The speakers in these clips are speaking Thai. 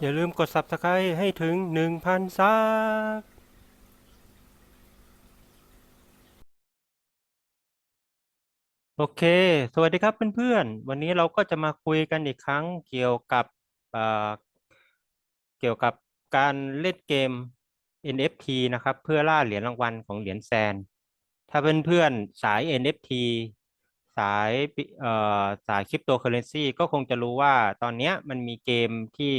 อย่าลืมกด Subscribe ให้ถึง 1,000 ซับโอเค สวัสดีครับเพื่อนๆ วันนี้เราก็จะมาคุยกันอีกครั้งเกี่ยวกับเอ่อเกี่ยวกับการเล่นเกม NFT นะครับ เพื่อล่าเหรียญรางวัลของเหรียญแซน ถ้าเพื่อนๆ สาย NFT สายเอ่อสายคริปโตเคอเรนซีก็คงจะรู้ว่าตอนนี้มันมีเกมที่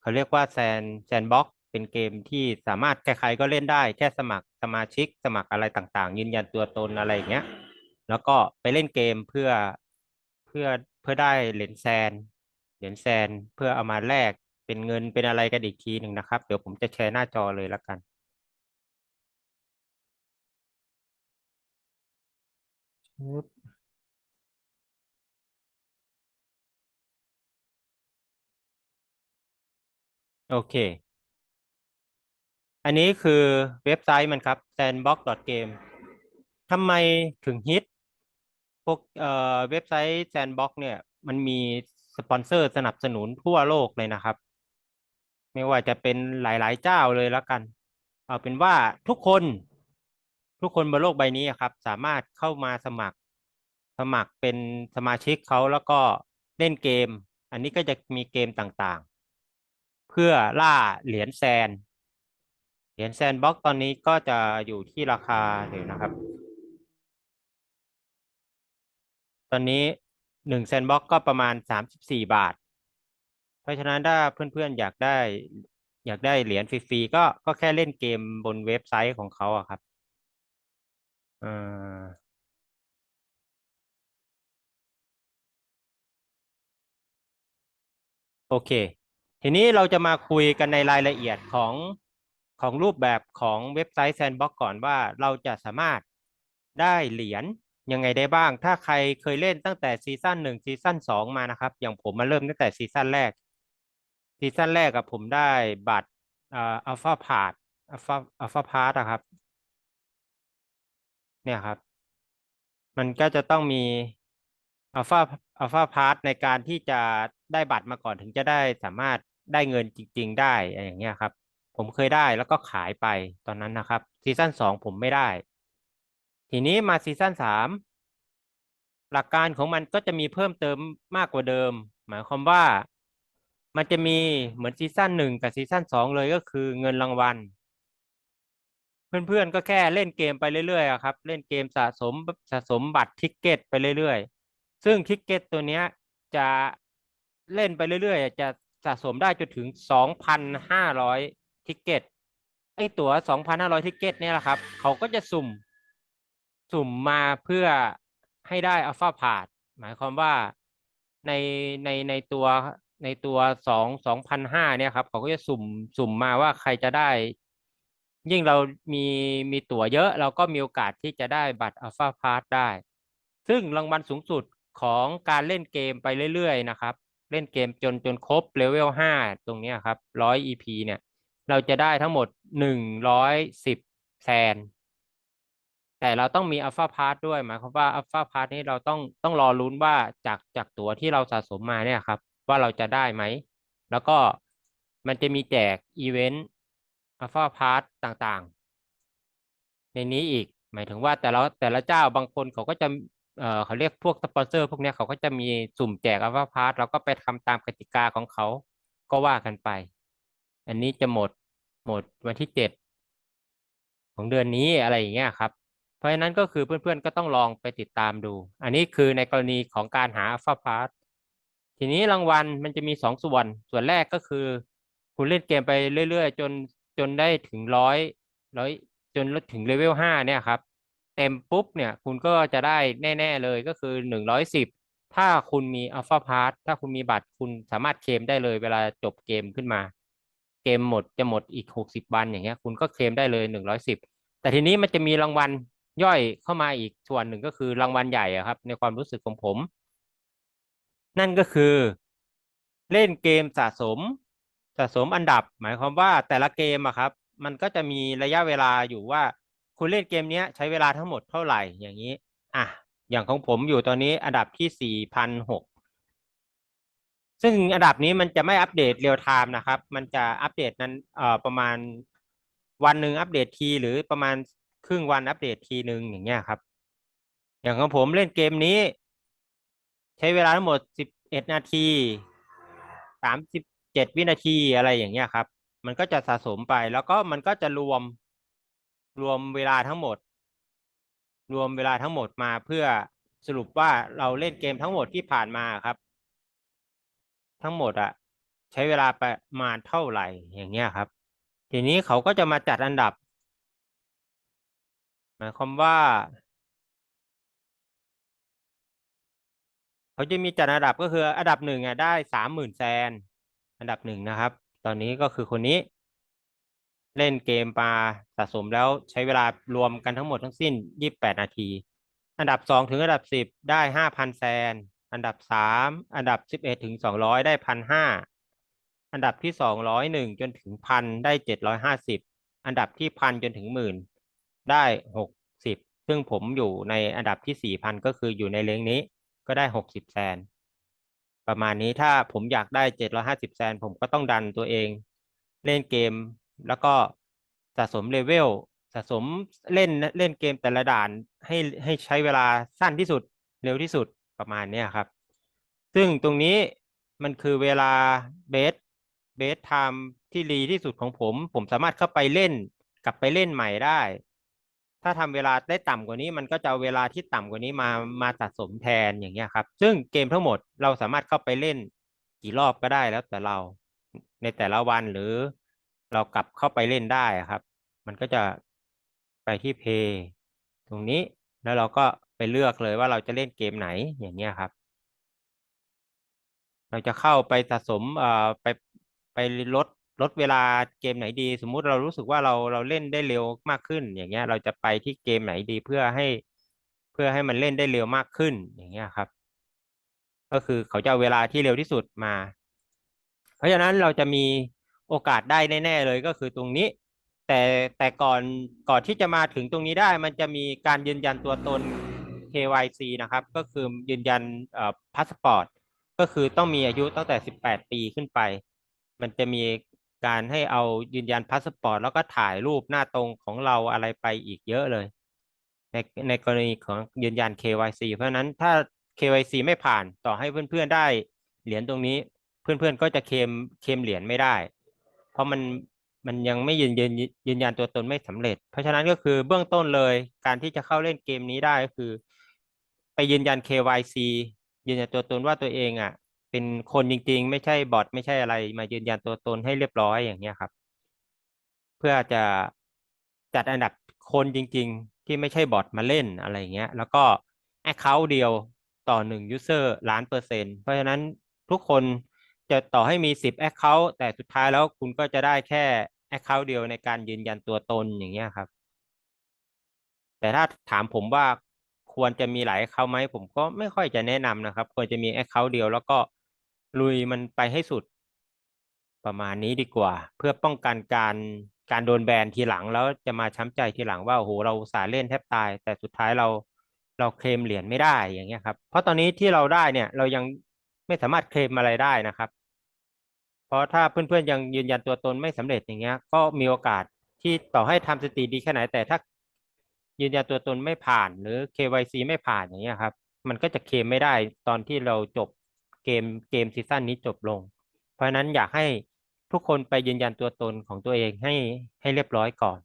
เขาเรียกว่าแซนแซนบ็อกเป็นเกมที่สามารถใครๆก็เล่นได้แค่สมัครสมาชิก สมัครอะไรต่างๆ ยืนยันตัวตนอะไรอย่างเงี้ย แล้วก็ไปเล่นเกมเพื่อเพื่อเพื่อได้เหรียญแซนเหรียญแซนเพื่อเอามาแลกเป็นเงินเป็นอะไรกันอีกทีหนึ่งนะครับ เดี๋ยวผมจะแชร์หน้าจอเลยแล้วกันปึ๊บ โอเค อันนี้คือเว็บไซต์มันครับ sandbox.game ทำไมถึงฮิตพวกเอ่อเว็บไซต์ Sandbox เนี่ย มันมีสปอนเซอร์สนับสนุนทั่วโลกเลยนะครับ ไม่ว่าจะเป็นหลายๆเจ้าเลยแล้วกัน เอาเป็นว่าทุกคนทุกคนบนโลกใบนี้ครับ สามารถเข้ามาสมัครสมัครเป็นสมาชิกเขาแล้วก็เล่นเกม อันนี้ก็จะมีเกมต่างๆ เพื่อล่าเหรียญแซน เหรียญแซนบ็อกตอนนี้ก็จะอยู่ที่ราคาเดี๋ยวนะครับ ตอนนี้หนึ่งแซนบ็อกก็ประมาณสามสิบสี่บาท เพราะฉะนั้นถ้าเพื่อนๆอยากได้อยากได้เหรียญฟรีๆก็ก็แค่เล่นเกมบนเว็บไซต์ของเขาอะครับอ่าโอเค ทีนี้เราจะมาคุยกันในรายละเอียดของของรูปแบบของเว็บไซต์ Sandbox ก่อนว่าเราจะสามารถได้เหรียญยังไงได้บ้าง ถ้าใครเคยเล่นตั้งแต่ซีซั่นหนึ่งซีซั่นสองมานะครับ อย่างผมมาเริ่มตั้งแต่ซีซั่นแรก ซีซั่นแรกกับผมได้บัตรอัลฟาพาดอัลฟาอัลฟาพาดอะครับ เนี่ยครับ มันก็จะต้องมีอัลฟาอัลฟาพาสในการที่จะได้บัตรมาก่อนถึงจะได้สามารถ ได้เงินจริง ๆ ได้อะไรอย่างเงี้ยครับ ผมเคยได้แล้วก็ขายไปตอนนั้นนะครับซีซั่นสองผมไม่ได้ ทีนี้มาซีซั่นสามหลักการของมันก็จะมีเพิ่มเติมมากกว่าเดิม หมายความว่ามันจะมีเหมือนซีซั่นหนึ่งกับซีซั่นสองเลยก็คือเงินรางวัล เพื่อนๆก็แค่เล่นเกมไปเรื่อยๆครับ เล่นเกมสะสมสะสมบัตรทิกเก็ตไปเรื่อยๆ ซึ่งทิกเก็ตตัวเนี้ยจะเล่นไปเรื่อยๆ จะ สะสมได้จนถึงสองพันห้าร้อยทิกเก็ตไอ้ตั๋วสองพันห้าร้อยทิกเก็ตเนี่ยแหละครับ เขาก็จะสุ่ม สุ่มมาเพื่อให้ได้อัลฟาพาดหมายความว่าในในในตัวในตัวสองสองพันห้าเนี่ยครับ เขาก็จะสุ่มสุ่มมาว่าใครจะได้ ยิ่งเรามีมีตั๋วเยอะ เราก็มีโอกาสที่จะได้บัตรอัลฟาพาสได้ ซึ่งรางวัลสูงสุดของการเล่นเกมไปเรื่อยๆนะครับ เล่นเกมจนจนครบเลเวลห้าตรงนี้ครับร้อย EP เนี่ย เราจะได้ทั้งหมดหนึ่งร้อยสิบแซน แต่เราต้องมีอัลฟาพาสด้วยหมายความว่าอัลฟาพาสนี้เราต้องต้องรอลุ้นว่าจากจากตั๋วที่เราสะสมมาเนี่ยครับ ว่าเราจะได้ไหม แล้วก็มันจะมีแจกอีเวนต์อัลฟาพาสต่างๆ ในนี้อีกหมายถึงว่าแต่ละแต่ละเจ้าบางคนเขาก็จะ เอ่อเขาเรียกพวกสปอนเซอร์พวกเนี้ยเขาก็จะมีสุ่มแจกอัลฟาพาสเราก็ไปทำตามกติกาของเขาก็ว่ากันไป อันนี้จะหมดหมดวันที่เจ็ดของเดือนนี้อะไรอย่างเงี้ยครับ เพราะฉะนั้นก็คือเพื่อนๆก็ต้องลองไปติดตามดู อันนี้คือในกรณีของการหาอัลฟาพาสทีนี้รางวัลมันจะมีสองส่วน ส่วนแรกก็คือ คุณเล่นเกมไปเรื่อยๆ จนจนได้ถึงร้อยร้อยจนถึงเลเวลห้าเนี่ยครับ ต็มปุ๊บเนี่ยคุณก็จะได้แน่ ๆ เลยก็คือหนึ่งร้อยสิบถ้าคุณมีอัลฟาพาสถ้าคุณมีบัตรคุณสามารถเคลมได้เลยเวลาจบเกมขึ้นมา เกมหมดจะหมดอีกหกสิบวันอย่างเงี้ยคุณก็เคลมได้เลยหนึ่งร้อยสิบแต่ทีนี้มันจะมีรางวัลย่อยเข้ามาอีกส่วนหนึ่งก็คือรางวัลใหญ่ครับ ในความรู้สึกของผม นั่นก็คือเล่นเกมสะสมสะสมอันดับ หมายความว่าแต่ละเกมอะครับ มันก็จะมีระยะเวลาอยู่ว่า คุณเล่นเกมนี้ใช้เวลาทั้งหมดเท่าไหร่อย่างนี้ อะ อย่างของผมอยู่ตอนนี้อันดับที่สี่พันหกซึ่งอันดับนี้มันจะไม่อัปเดตเรียลไทม์นะครับ มันจะอัปเดตนั้นเอ่อประมาณวันหนึ่งอัปเดตทีหรือประมาณครึ่งวันอัปเดตทีหนึ่งอย่างเงี้ยครับ อย่างของผมเล่นเกมนี้ ใช้เวลาทั้งหมดสิบเอ็ดนาทีสามสิบเจ็ดวินาทีอะไรอย่างเงี้ยครับ มันก็จะสะสมไปแล้วก็มันก็จะรวม รวมเวลาทั้งหมด รวมเวลาทั้งหมดมาเพื่อสรุปว่าเราเล่นเกมทั้งหมดที่ผ่านมาครับ ทั้งหมดอะใช้เวลาประมาณเท่าไหร่อย่างเงี้ยครับ ทีนี้เขาก็จะมาจัดอันดับ หมายความว่า เขาจะมีจัดอันดับก็คืออันดับหนึ่งอะได้สามหมื่นแซนอันดับหนึ่งนะครับ ตอนนี้ก็คือคนนี้ เล่นเกมมาสะสมแล้วใช้เวลารวมกันทั้งหมดทั้งสิ้นยี่สิบแปดนาที อันดับสองถึงอันดับสิบได้ห้าพันแซน อันดับสามอันดับสิบเอ็ดถึงสองร้อยได้พันห้าอันดับที่สองร้อยหนึ่งจนถึงพันได้เจ็ดร้อยห้าสิบอันดับที่พันจนถึงหมื่นได้หกสิบซึ่งผมอยู่ในอันดับที่สี่พันก็คืออยู่ในเลงนี้ก็ได้หกสิบแซน ประมาณนี้ถ้าผมอยากได้เจ็ดร้อยห้าสิบแซน ผมก็ต้องดันตัวเอง เล่นเกม แล้วก็สะสมเลเวลสะสมเล่นเล่นเกมแต่ละด่านให้ให้ใช้เวลาสั้นที่สุดเร็วที่สุดประมาณนี้ครับ ซึ่งตรงนี้มันคือเวลาเบสเบสไทม์ที่รีที่สุดของผม ผมสามารถเข้าไปเล่น กลับไปเล่นใหม่ได้ ถ้าทำเวลาได้ต่ำกว่านี้ มันก็จะเอาเวลาที่ต่ำกว่านี้มามาสะสมแทนอย่างเงี้ยครับ ซึ่งเกมทั้งหมดเราสามารถเข้าไปเล่นกี่รอบก็ได้แล้วแต่เราในแต่ละวันหรือ เรากลับเข้าไปเล่นได้ครับ มันก็จะไปที่เพย์ตรงนี้แล้วเราก็ไปเลือกเลยว่าเราจะเล่นเกมไหนอย่างเงี้ยครับ เราจะเข้าไปสะสมเอ่อไปไปลดลดเวลาเกมไหนดี สมมุติเรารู้สึกว่าเราเราเล่นได้เร็วมากขึ้น อย่างเงี้ย เราจะไปที่เกมไหนดีเพื่อให้ เพื่อให้มันเล่นได้เร็วมากขึ้นอย่างเงี้ยครับ ก็คือเขาจะเอาเวลาที่เร็วที่สุดมา เพราะฉะนั้นเราจะมี โอกาสได้แน่ๆเลยก็คือตรงนี้ แต่แต่ก่อนก่อนที่จะมาถึงตรงนี้ได้ มันจะมีการยืนยันตัวตน KYC นะครับ ก็คือยืนยันอ่อพาสปอร์ตก็คือต้องมีอายุตั้งแต่ 18 ปีขึ้นไป มันจะมีการให้เอายืนยันพาสปอร์ตแล้วก็ถ่ายรูปหน้าตรงของเราอะไรไปอีกเยอะเลย ในในกรณีของยืนยัน KYC เพราะนั้นถ้า KYC ไม่ผ่านต่อให้เพื่อนๆได้เหรียญตรงนี้ เพื่อนๆก็จะเคมเคมเหรียญไม่ได้ เพราะมันมันยังไม่ยืนยืนยืนยันตัวตนไม่สำเร็จ เพราะฉะนั้นก็คือเบื้องต้นเลยการที่จะเข้าเล่นเกมนี้ได้ก็คือ ไปยืนยัน KYC ยืนยันตัวตนว่าตัวเองอะ เป็นคนจริง ๆ ไม่ใช่บอทไม่ใช่อะไร มายืนยันตัวตนให้เรียบร้อยอย่างเงี้ยครับ เพื่อจะจัดอันดับคนจริง ๆ ที่ไม่ใช่บอทมาเล่นอะไรเงี้ย แล้วก็แอคเคาท์เดียวต่อหนึ่งยูเซอร์ล้านเปอร์เซ็นต์เพราะฉะนั้นทุกคน จะต่อให้มีสิบแอคเคาท์แต่สุดท้ายแล้วคุณก็จะได้แค่แอคเคาท์เดียวในการยืนยันตัวตนอย่างเงี้ยครับ แต่ถ้าถามผมว่าควรจะมีหลายแอคเคาท์ไหมผมก็ไม่ค่อยจะแนะนำนะครับ ควรจะมีแอคเคาท์เดียวแล้วก็ลุยมันไปให้สุดประมาณนี้ดีกว่า เพื่อป้องกันการการโดนแบนทีหลังแล้วจะมาช้ำใจทีหลังว่าโอ้โหเราสาเล่นแทบตาย แต่สุดท้ายเราเราเคลมเหรียญไม่ได้อย่างเงี้ยครับ เพราะตอนนี้ที่เราได้เนี่ยเรายัง ไม่สามารถเคลมอะไรได้นะครับ เพราะถ้าเพื่อนๆยังยืนยันตัวตนไม่สำเร็จอย่างเงี้ย ก็มีโอกาสที่ต่อให้ทำสติดีแค่ไหนแต่ถ้ายืนยันตัวตนไม่ผ่าน หรือ KYC ไม่ผ่านอย่างเงี้ยครับ มันก็จะเคลมไม่ได้ตอนที่เราจบเกมเกมซีซั่นนี้จบลง เพราะฉะนั้นอยากให้ทุกคนไปยืนยันตัวตนของตัวเองให้ให้เรียบร้อยก่อน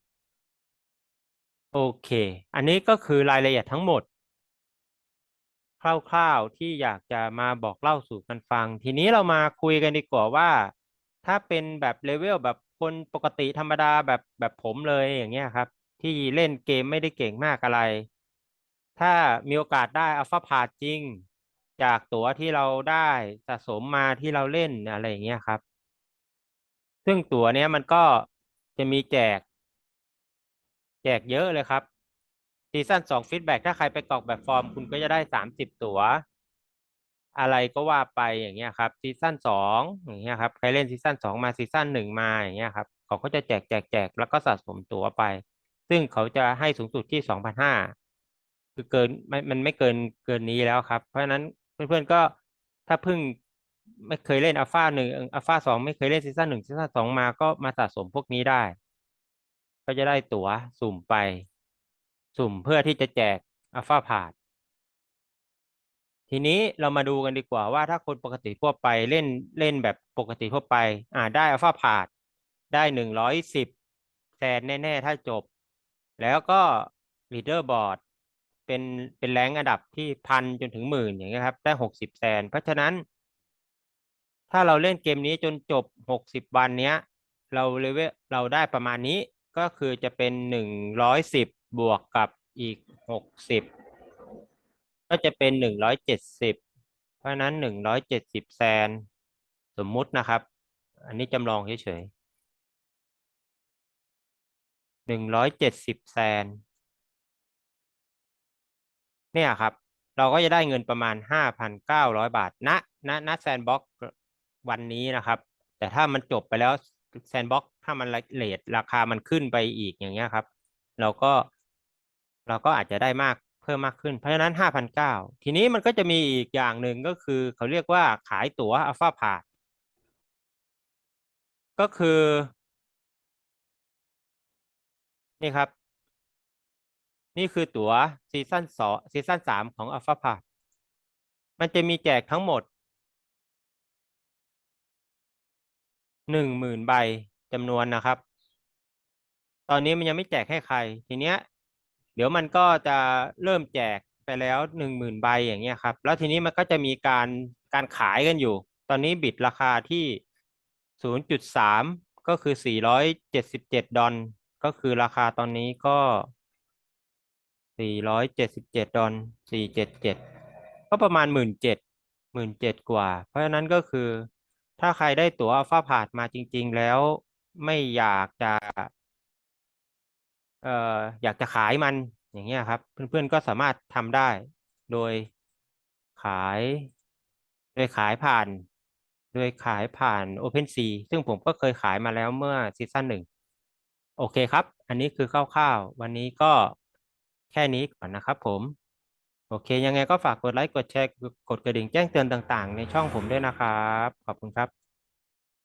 โอเค อันนี้ก็คือรายละเอียดทั้งหมด คร่าวๆที่อยากจะมาบอกเล่าสู่กันฟัง ทีนี้เรามาคุยกันดีกว่าว่า ถ้าเป็นแบบเลเวลแบบคนปกติธรรมดาแบบแบบผมเลยอย่างเงี้ยครับ ที่เล่นเกมไม่ได้เก่งมากอะไร ถ้ามีโอกาสได้อัลฟาพาจริง จากตั๋วที่เราได้สะสมมาที่เราเล่นอะไรอย่างเงี้ยครับ ซึ่งตั๋วเนี้ยมันก็จะมีแจก แจกเยอะเลยครับ ซีซั่นสองฟีดแบ็ถ้าใครไปกรอกแบบฟอร์ม คุณก็จะได้สามสิบตั๋ว อะไรก็ว่าไปอย่างเงี้ยครับซีซั่นสองอย่างเงี้ยครับใครเล่นซีซั่นสองมาซีซั่นหนึ่งมาอย่างเงี้ยครับเขาก็จะแจกแจกแจกแล้วก็สะสมตั๋วไป ซึ่งเขาจะให้สูงสุดที่สองพันห้าคือเกินไม่มันไม่เกินเกินนี้แล้วครับ เพราะฉะนั้นเพื่อนๆก็ถ้าเพิ่งไม่เคยเล่นอัลฟาหนึ่งอัลฟาสองไม่เคยเล่นซีซั่นหนึ่งซีซั่นสองมาก็มาสะสมพวกนี้ได้ ก็จะได้ตั๋วสุ่มไป สุ่มเพื่อที่จะแจกอัลฟาพาดทีนี้เรามาดูกันดีกว่าว่าถ้าคนปกติทั่วไปเล่นเล่นแบบปกติทั่วไป อ่าได้อัลฟาพาดได้หนึ่งร้อยสิบแซนแน่ ๆ ถ้าจบ แล้วก็ลีดเดอร์บอร์ดเป็นเป็นแรงอันดับที่พันจนถึงหมื่นอย่างเงี้ยครับ ได้หกสิบแซน เพราะฉะนั้น ถ้าเราเล่นเกมนี้จนจบหกสิบวันเนี้ย เราเลเวลเราได้ประมาณนี้ก็คือจะเป็นหนึ่งร้อยสิบ บวกกับอีกหกสิบก็จะเป็นหนึ่งร้อยเจ็ดสิบเพราะนั้นหนึ่งร้อยเจ็ดสิบแซนสมมุตินะครับ อันนี้จำลองเฉยๆหนึ่งร้อยเจ็ดสิบแซนเนี่ยครับ เราก็จะได้เงินประมาณห้าพันเก้าร้อยบาทณณณแซนบ็อกวันนี้นะครับ แต่ถ้ามันจบไปแล้วแซนบ็อกถ้ามันเลทราคามันขึ้นไปอีกอย่างเงี้ยครับ เราก็ เราก็อาจจะได้มากเพิ่มมากขึ้น เพราะฉะนั้นห้าพันเก้าทีนี้มันก็จะมีอีกอย่างหนึ่งก็คือเขาเรียกว่าขายตั๋วอัลฟาพาดก็คือ นี่ครับ นี่คือตั๋วซีซั่นสองซีซั่นสามของอัลฟาพาดมันจะมีแจกทั้งหมดหนึ่งหมื่นใบจำนวนนะครับ ตอนนี้มันยังไม่แจกให้ใคร ทีเนี้ย เดี๋ยวมันก็จะเริ่มแจกไปแล้วหนึ่งหมื่นใบอย่างเงี้ยครับ แล้วทีนี้มันก็จะมีการการขายกันอยู่ ตอนนี้บิดราคาที่ศูนย์จุดสามก็คือสี่ร้อยเจ็ดสิบเจ็ดดอลก็คือราคาตอนนี้ก็สี่ร้อยเจ็ดสิบเจ็ดดอลสี่เจ็ดเจ็ดก็ประมาณหมื่นเจ็ดหมื่นเจ็ดกว่า เพราะฉะนั้นก็คือ ถ้าใครได้ตั๋วอัลฟาพาดมาจริง ๆ แล้วไม่อยากจะ อ่ออยากจะขายมันอย่างเงี้ยครับ เพื่อนๆก็สามารถทำได้ โดยขาย โดยขายผ่าน โดยขายผ่าน OpenSea ซึ่งผมก็เคยขายมาแล้วเมื่อซีซั่นหนึ่งโอเคครับ อันนี้คือคร่าวๆ วันนี้ก็แค่นี้ก่อนนะครับผม โอเค ยังไงก็ฝากกดไลค์ กดแชร์ กดกระดิ่งแจ้งเตือนต่างๆ ในช่องผมด้วยนะครับ ขอบคุณครับ